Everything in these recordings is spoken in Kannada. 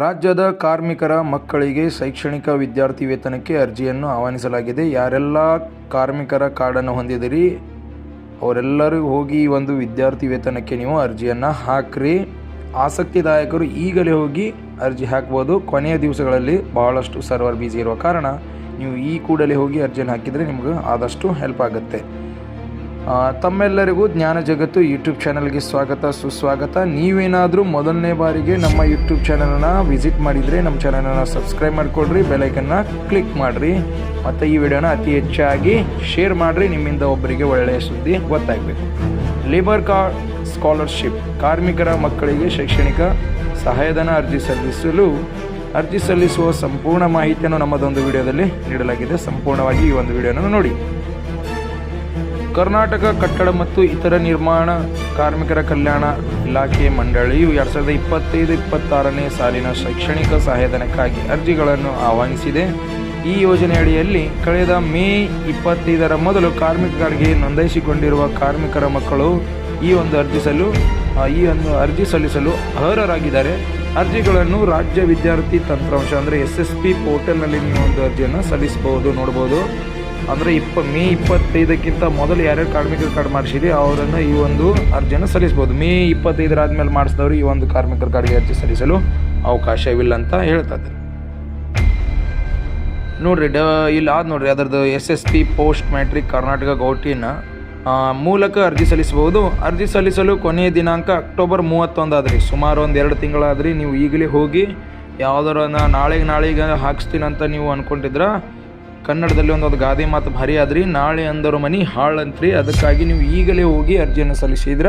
ರಾಜ್ಯದ ಕಾರ್ಮಿಕರ ಮಕ್ಕಳಿಗೆ ಶೈಕ್ಷಣಿಕ ವಿದ್ಯಾರ್ಥಿ ವೇತನಕ್ಕೆ ಅರ್ಜಿಯನ್ನು ಆಹ್ವಾನಿಸಲಾಗಿದೆ. ಯಾರೆಲ್ಲ ಕಾರ್ಮಿಕರ ಕಾರ್ಡನ್ನು ಹೊಂದಿದಿರಿ ಅವರೆಲ್ಲರೂ ಹೋಗಿ ಈ ಒಂದು ವಿದ್ಯಾರ್ಥಿ ವೇತನಕ್ಕೆ ನೀವು ಅರ್ಜಿಯನ್ನು ಹಾಕ್ರಿ. ಆಸಕ್ತಿದಾಯಕರು ಈಗಲೇ ಹೋಗಿ ಅರ್ಜಿ ಹಾಕ್ಬೋದು. ಕೊನೆಯ ದಿವಸಗಳಲ್ಲಿ ಬಹಳಷ್ಟು ಸರ್ವರ್ ಬ್ಯುಸಿ ಇರುವ ಕಾರಣ ನೀವು ಈ ಕೂಡಲೇ ಹೋಗಿ ಅರ್ಜಿಯನ್ನು ಹಾಕಿದರೆ ನಿಮಗೆ ಆದಷ್ಟು ಹೆಲ್ಪ್ ಆಗುತ್ತೆ. ತಮ್ಮೆಲ್ಲರಿಗೂ ಜ್ಞಾನ ಜಗತ್ತು ಯೂಟ್ಯೂಬ್ ಚಾನಲ್ಗೆ ಸ್ವಾಗತ, ಸುಸ್ವಾಗತ. ನೀವೇನಾದರೂ ಮೊದಲನೇ ಬಾರಿಗೆ ನಮ್ಮ ಯೂಟ್ಯೂಬ್ ಚಾನಲನ್ನು ವಿಸಿಟ್ ಮಾಡಿದರೆ ನಮ್ಮ ಚಾನಲನ್ನು ಸಬ್ಸ್ಕ್ರೈಬ್ ಮಾಡಿಕೊಡ್ರಿ ಬೆಲೈಕನ್ನ ಕ್ಲಿಕ್ ಮಾಡಿರಿ. ಮತ್ತು ಈ ವಿಡಿಯೋನ ಅತಿ ಹೆಚ್ಚಾಗಿ ಶೇರ್ ಮಾಡಿರಿ, ನಿಮ್ಮಿಂದ ಒಬ್ಬರಿಗೆ ಒಳ್ಳೆಯ ಸುದ್ದಿ ಗೊತ್ತಾಗಬೇಕು. ಲೇಬರ್ ಕಾರ್ಡ್ ಸ್ಕಾಲರ್ಶಿಪ್ ಕಾರ್ಮಿಕರ ಮಕ್ಕಳಿಗೆ ಶೈಕ್ಷಣಿಕ ಸಹಾಯಧನ ಅರ್ಜಿ ಸಲ್ಲಿಸಲು, ಅರ್ಜಿ ಸಲ್ಲಿಸುವ ಸಂಪೂರ್ಣ ಮಾಹಿತಿಯನ್ನು ನಮ್ಮದೊಂದು ವಿಡಿಯೋದಲ್ಲಿ ನೀಡಲಾಗಿದೆ. ಸಂಪೂರ್ಣವಾಗಿ ಈ ಒಂದು ವಿಡಿಯೋನ ನೋಡಿ. ಕರ್ನಾಟಕ ಕಟ್ಟಡ ಮತ್ತು ಇತರ ನಿರ್ಮಾಣ, ಕಾರ್ಮಿಕರ ಕಲ್ಯಾಣ ಇಲಾಖೆ ಮಂಡಳಿಯು ಎರಡು ಸಾವಿರದ ಇಪ್ಪತ್ತೈದು, ಇಪ್ಪತ್ತಾರನೇ ಸಾಲಿನ ಶೈಕ್ಷಣಿಕ ಸಹಾಯಧನಕ್ಕಾಗಿ ಅರ್ಜಿಗಳನ್ನು ಆಹ್ವಾನಿಸಿದೆ. ಈ ಯೋಜನೆಯಡಿಯಲ್ಲಿ ಕಳೆದ ಮೇ ಇಪ್ಪತ್ತೈದರ ಮೊದಲು ಕಾರ್ಮಿಕರಿಗೆ ನೋಂದಾಯಿಸಿಕೊಂಡಿರುವ ಕಾರ್ಮಿಕರ ಮಕ್ಕಳು ಈ ಒಂದು ಅರ್ಜಿ ಸಲ್ಲು ಈ ಒಂದು ಅರ್ಜಿ ಸಲ್ಲಿಸಲು ಅರ್ಹರಾಗಿದ್ದಾರೆ. ಅರ್ಜಿಗಳನ್ನು ರಾಜ್ಯ ವಿದ್ಯಾರ್ಥಿ ತಂತ್ರಾಂಶ ಅಂದರೆ ಎಸ್ ಎಸ್ ಪಿ ಪೋರ್ಟಲ್ನಲ್ಲಿ ನೀವು ಒಂದು ಅರ್ಜಿಯನ್ನು ಸಲ್ಲಿಸಬಹುದು, ನೋಡ್ಬೋದು. ಅಂದರೆ ಇಪ್ಪ, ಮೇ ಇಪ್ಪತ್ತೈದಕ್ಕಿಂತ ಮೊದಲು ಯಾರ್ಯಾರು ಕಾರ್ಮಿಕರ ಕಾರ್ಡ್ ಮಾಡಿಸಿರಿ ಅವರನ್ನು ಈ ಒಂದು ಅರ್ಜಿಯನ್ನು ಸಲ್ಲಿಸ್ಬೋದು. ಮೇ ಇಪ್ಪತ್ತೈದರಾದ್ಮೇಲೆ ಮಾಡಿಸಿದವರು ಈ ಒಂದು ಕಾರ್ಮಿಕರ ಕಾರ್ಡ್ಗೆ ಅರ್ಜಿ ಸಲ್ಲಿಸಲು ಅವಕಾಶವಿಲ್ಲ ಅಂತ ಹೇಳ್ತದೆ ನೋಡಿರಿ, ಡ, ಇಲ್ಲಿ ಆದ ನೋಡ್ರಿ, ಅದರದ್ದು S S P post matric Karnataka ಗೌಟಿನ ಮೂಲಕ ಅರ್ಜಿ ಸಲ್ಲಿಸಬಹುದು. ಅರ್ಜಿ ಸಲ್ಲಿಸಲು ಕೊನೆಯ ದಿನಾಂಕ ಅಕ್ಟೋಬರ್ ಮೂವತ್ತೊಂದು ಆದ್ರಿ ಸುಮಾರು ಒಂದು ಎರಡು ತಿಂಗಳಾದ್ರಿ ನೀವು ಈಗಲೇ ಹೋಗಿ ಯಾವ್ದಾರ ನಾಳೆಗೆ ನಾಳೆಗೆ ಹಾಕಿಸ್ತೀನಂತ ನೀವು ಅನ್ಕೊಂಡಿದ್ರ ಕನ್ನಡದಲ್ಲಿ ಒಂದು ಗಾದೆ ಮಾತು ಭಾರಿ ಆದ್ರಿ. ನಾಳೆ ಅಂದರು ಮನಿ, ಹಾಳಂತ್ರಿ. ಅದಕ್ಕಾಗಿ ನೀವು ಈಗಲೇ ಹೋಗಿ ಅರ್ಜಿಯನ್ನು ಸಲ್ಲಿಸಿದ್ರ.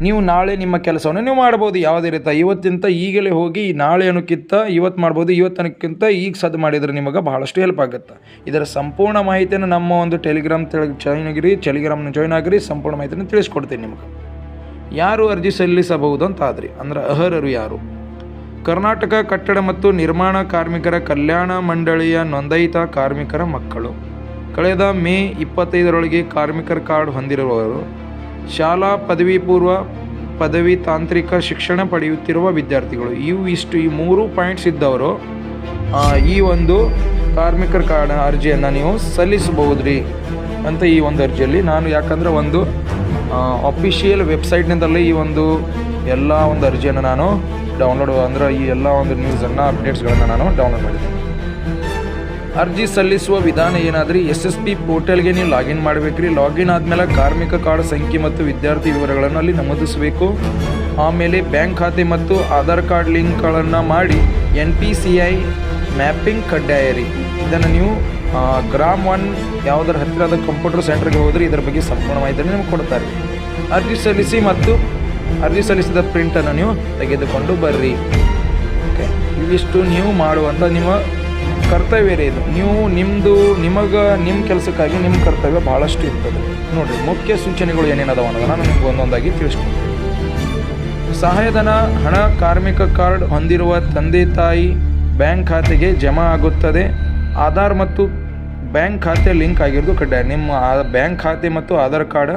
ನೀವು ನಾಳೆ ನಿಮ್ಮ ಕೆಲಸವನ್ನು ನೀವು ಮಾಡ್ಬೋದು. ಯಾವುದೇ ರೀತಿ ಇವತ್ತಿಂತ ಈಗಲೇ ಹೋಗಿ ನಾಳೆ ಅನ್ನೋಕ್ಕಿಂತ ಇವತ್ತು ಮಾಡ್ಬೋದು ಇವತ್ತನಕ್ಕಿಂತ ಈಗ ಸದ್ದು ಮಾಡಿದರೆ ನಿಮಗೆ ಬಹಳಷ್ಟು ಹೆಲ್ಪ್ ಆಗುತ್ತೆ. ಇದರ ಸಂಪೂರ್ಣ ಮಾಹಿತಿಯನ್ನು ನಮ್ಮ ಒಂದು ಟೆಲಿಗ್ರಾಮ್ ತೆಳಗೆ ಜಾಯ್ನ್ ಆಗಿರಿ ಟೆಲಿಗ್ರಾಮ್ನ ಜಾಯ್ನ್ ಆಗಿರಿ. ಸಂಪೂರ್ಣ ಮಾಹಿತಿಯನ್ನು ತಿಳಿಸ್ಕೊಡ್ತೀನಿ ನಿಮಗೆ. ಯಾರು ಅರ್ಜಿ ಸಲ್ಲಿಸಬಹುದು ಅಂತ ಆದ್ರಿ ಅಂದ್ರೆ ಅರ್ಹರು ಯಾರು? ಕರ್ನಾಟಕ ಕಟ್ಟಡ ಮತ್ತು ನಿರ್ಮಾಣ ಕಾರ್ಮಿಕರ ಕಲ್ಯಾಣ ಮಂಡಳಿಯ ನೋಂದಾಯಿತ ಕಾರ್ಮಿಕರ ಮಕ್ಕಳು. ಕಳೆದ ಮೇ ಇಪ್ಪತ್ತೈದರೊಳಗೆ ಕಾರ್ಮಿಕರ ಕಾರ್ಡ್ ಹೊಂದಿರುವವರು ಶಾಲಾ ಪದವಿ ಪೂರ್ವ ಪದವಿ ತಾಂತ್ರಿಕ ಶಿಕ್ಷಣ ಪಡೆಯುತ್ತಿರುವ ವಿದ್ಯಾರ್ಥಿಗಳು. ಇವು ಇಷ್ಟು ಈ ಮೂರು ಪಾಯಿಂಟ್ಸ್ ಇದ್ದವರು ಈ ಒಂದು ಕಾರ್ಮಿಕರ ಕಾರ್ಡ್ ಅರ್ಜಿಯನ್ನು ನೀವು ಸಲ್ಲಿಸಬಹುದ್ರಿ ಅಂತ ಈ ಒಂದು ಅರ್ಜಿಯಲ್ಲಿ ನಾನು ಯಾಕಂದರೆ ಒಂದು ಅಫಿಷಿಯಲ್ ವೆಬ್ಸೈಟ್ನಿಂದಲೇ ಈ ಒಂದು ಎಲ್ಲ ಒಂದು ಅರ್ಜಿಯನ್ನು ನಾನು ಡೌನ್ಲೋಡ್ ಅಂದರೆ ಈ ಎಲ್ಲ ಒಂದು ನ್ಯೂಸನ್ನು ಅಪ್ಡೇಟ್ಸ್ಗಳನ್ನು ನಾನು ಡೌನ್ಲೋಡ್ ಮಾಡಿದ್ದೇನೆ. ಅರ್ಜಿ ಸಲ್ಲಿಸುವ ವಿಧಾನ ಏನಾದರೆ? ಎಸ್ ಎಸ್ ಪಿ ಪೋರ್ಟಲ್ಗೆ ನೀವು ಲಾಗಿನ್ ಮಾಡಬೇಕ್ರಿ. ಲಾಗಿನ್ ಆದಮೇಲೆ ಕಾರ್ಮಿಕ ಕಾರ್ಡ್ ಸಂಖ್ಯೆ ಮತ್ತು ವಿದ್ಯಾರ್ಥಿ ವಿವರಗಳನ್ನು ಅಲ್ಲಿ ನಮೂದಿಸಬೇಕು. ಆಮೇಲೆ ಬ್ಯಾಂಕ್ ಖಾತೆ ಮತ್ತು ಆಧಾರ್ ಕಾರ್ಡ್ ಲಿಂಕ್ಗಳನ್ನು ಮಾಡಿ N P C I mapping ಕಡ್ಡಾಯ ರೀ. ಇದನ್ನು ನೀವು ಗ್ರಾಮ್ ಒನ್ ಯಾವುದರ ಹತ್ತಿರದ ಕಂಪ್ಯೂಟರ್ ಸೆಂಟರ್ಗೆ ಹೋದರೆ ಇದರ ಬಗ್ಗೆ ಸಂಪೂರ್ಣ ಮಾಹಿತಿಯನ್ನು ನಿಮ್ಗೆ ಕೊಡ್ತಾರೆ. ಅರ್ಜಿ ಸಲ್ಲಿಸಿ ಮತ್ತು ಅರ್ಜಿ ಸಲ್ಲಿಸಿದ ಪ್ರಿಂಟನ್ನು ನೀವು ತೆಗೆದುಕೊಂಡು ಬರ್ರಿ. ಓಕೆ ಇವಿಷ್ಟು ನೀವು ಮಾಡುವಂಥ ನಿಮ್ಮ ಕರ್ತವ್ಯ ರೀ ಇದು. ನೀವು ನಿಮ್ಮದು ನಿಮಗೆ ನಿಮ್ಮ ಕೆಲಸಕ್ಕಾಗಿ ನಿಮ್ಮ ಕರ್ತವ್ಯ ಭಾಳಷ್ಟು ಇರ್ತದೆ. ನೋಡಿರಿ, ಮುಖ್ಯ ಸೂಚನೆಗಳು ಏನೇನದಾವ ಅನ್ನೋದನ್ನು ನಾನು ನಿಮ್ಗೆ ಒಂದೊಂದಾಗಿ ತಿಳಿಸ್ಕೊಡ್ತೀನಿ ಸಹಾಯಧನ, ಹಣ, ಕಾರ್ಮಿಕ ಕಾರ್ಡ್ ಹೊಂದಿರುವ ತಂದೆ, ತಾಯಿ ಬ್ಯಾಂಕ್ ಖಾತೆಗೆ ಜಮಾ ಆಗುತ್ತದೆ. ಆಧಾರ್ ಮತ್ತು ಬ್ಯಾಂಕ್ ಖಾತೆ ಲಿಂಕ್ ಆಗಿರೋದು ಕಡ್ಡಾಯ. ನಿಮ್ಮ ಆ ಬ್ಯಾಂಕ್ ಖಾತೆ ಮತ್ತು ಆಧಾರ್ ಕಾರ್ಡ್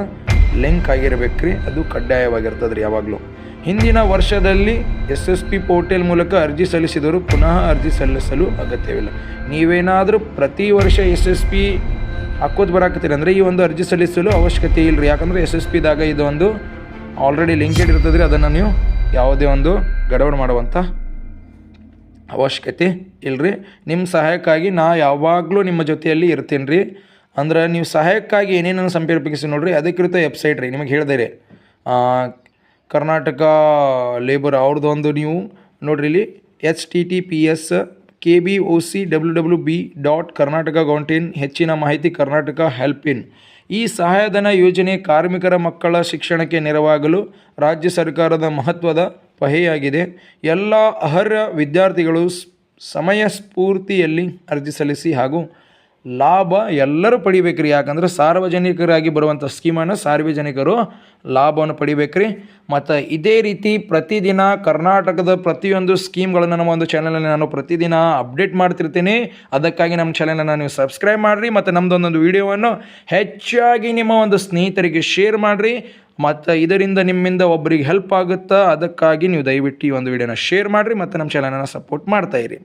ಲಿಂಕ್ ಆಗಿರಬೇಕ್ರಿ, ಅದು ಕಡ್ಡಾಯವಾಗಿರ್ತದೆ ರೀ ಯಾವಾಗಲೂ. ಹಿಂದಿನ ವರ್ಷದಲ್ಲಿ ಎಸ್ ಎಸ್ ಪಿ ಪೋರ್ಟಲ್ ಮೂಲಕ ಅರ್ಜಿ ಸಲ್ಲಿಸಿದವರು ಪುನಃ ಅರ್ಜಿ ಸಲ್ಲಿಸಲು ಅಗತ್ಯವಿಲ್ಲ. ನೀವೇನಾದರೂ ಪ್ರತಿ ವರ್ಷ ಎಸ್ ಎಸ್ ಪಿ ಹಾಕೋದು ಬರಾಕತ್ತೀರಿ ಅಂದರೆ ಈ ಒಂದು ಅರ್ಜಿ ಸಲ್ಲಿಸಲು ಅವಶ್ಯಕತೆ ಇಲ್ಲ ರೀ ಯಾಕಂದರೆ ಎಸ್ ಎಸ್ ಪಿದಾಗ ಇದು ಒಂದು ಆಲ್ರೆಡಿ ಲಿಂಕೆಡ್ ಇರ್ತದೆ ರೀ ಅದನ್ನು ನೀವು ಯಾವುದೇ ಒಂದು ಗಡಬಡ ಮಾಡುವಂಥ ಅವಶ್ಯಕತೆ ಇಲ್ಲರಿ ನಿಮ್ಮ ಸಹಾಯಕ್ಕಾಗಿ ನಾ ಯಾವಾಗಲೂ ನಿಮ್ಮ ಜೊತೆಯಲ್ಲಿ ಇರ್ತೀನಿ ರೀ ಅಂದ್ರೆ ನೀವು ಸಹಾಯಕ್ಕಾಗಿ ಏನೇನನ್ನು ಸಂಪರ್ಕಿಸಿ ನೋಡ್ರಿ ಅಧಿಕೃತ ವೆಬ್ಸೈಟ್ ರೀ, ನಿಮಗೆ ಹೇಳಿದೆ ರೀ. ಕರ್ನಾಟಕ ಲೇಬರ್ ಅವ್ರದ್ದೊಂದು ನೀವು ನೋಡ್ರಿ ಇಲ್ಲಿ H T T P S K B O C W W B dot Karnataka ಗೌಂಟಿನ್ ಹೆಚ್ಚಿನ ಮಾಹಿತಿ ಕರ್ನಾಟಕ ಹೆಲ್ಪ್ ಇನ್ ಈ ಸಹಾಯಧನ ಯೋಜನೆ ಕಾರ್ಮಿಕರ ಮಕ್ಕಳ ಶಿಕ್ಷಣಕ್ಕೆ ನೆರವಾಗಲು ರಾಜ್ಯ ಸರ್ಕಾರದ ಮಹತ್ವದ ಪಹೆಯಾಗಿದೆ. ಎಲ್ಲ ಅರ್ಹ ವಿದ್ಯಾರ್ಥಿಗಳು ಸಮಯ ಸ್ಫೂರ್ತಿಯಲ್ಲಿ ಅರ್ಜಿ ಸಲ್ಲಿಸಿ ಹಾಗೂ ಲಾಭ ಎಲ್ಲರೂ ಪಡಿಬೇಕ್ರಿ. ಯಾಕಂದ್ರೆ ಸಾರ್ವಜನಿಕರಾಗಿ ಬರುವಂಥ ಸ್ಕೀಮನ್ನು ಸಾರ್ವಜನಿಕರು ಲಾಭವನ್ನು ಪಡಿಬೇಕ್ರಿ. ಮತ್ತು ಇದೇ ರೀತಿ ಪ್ರತಿದಿನ ಕರ್ನಾಟಕದ ಪ್ರತಿಯೊಂದು ಸ್ಕೀಮ್ಗಳನ್ನು ನಮ್ಮ ಒಂದು ಚಾನಲಲ್ಲಿ ನಾನು ಪ್ರತಿದಿನ ಅಪ್ಡೇಟ್ ಮಾಡ್ತಿರ್ತೀನಿ. ಅದಕ್ಕಾಗಿ ನಮ್ಮ ಚಾನಲನ್ನು ನೀವು ಸಬ್ಸ್ಕ್ರೈಬ್ ಮಾಡಿರಿ ಮತ್ತು ನಮ್ಮದೊಂದೊಂದು ವಿಡಿಯೋವನ್ನು ಹೆಚ್ಚಾಗಿ ನಿಮ್ಮ ಒಂದು ಸ್ನೇಹಿತರಿಗೆ ಶೇರ್ ಮಾಡಿರಿ. ಮತ್ತು ಇದರಿಂದ ನಿಮ್ಮಿಂದ ಒಬ್ಬರಿಗೆ ಹೆಲ್ಪ್ ಆಗುತ್ತಾ ಅದಕ್ಕಾಗಿ ನೀವು ದಯವಿಟ್ಟು ಈ ಒಂದು ವಿಡಿಯೋನ ಶೇರ್ ಮಾಡಿರಿ ಮತ್ತು ನಮ್ಮ ಚಾನಲನ್ನು ಸಪೋರ್ಟ್ ಮಾಡ್ತಾ ಇರಿ.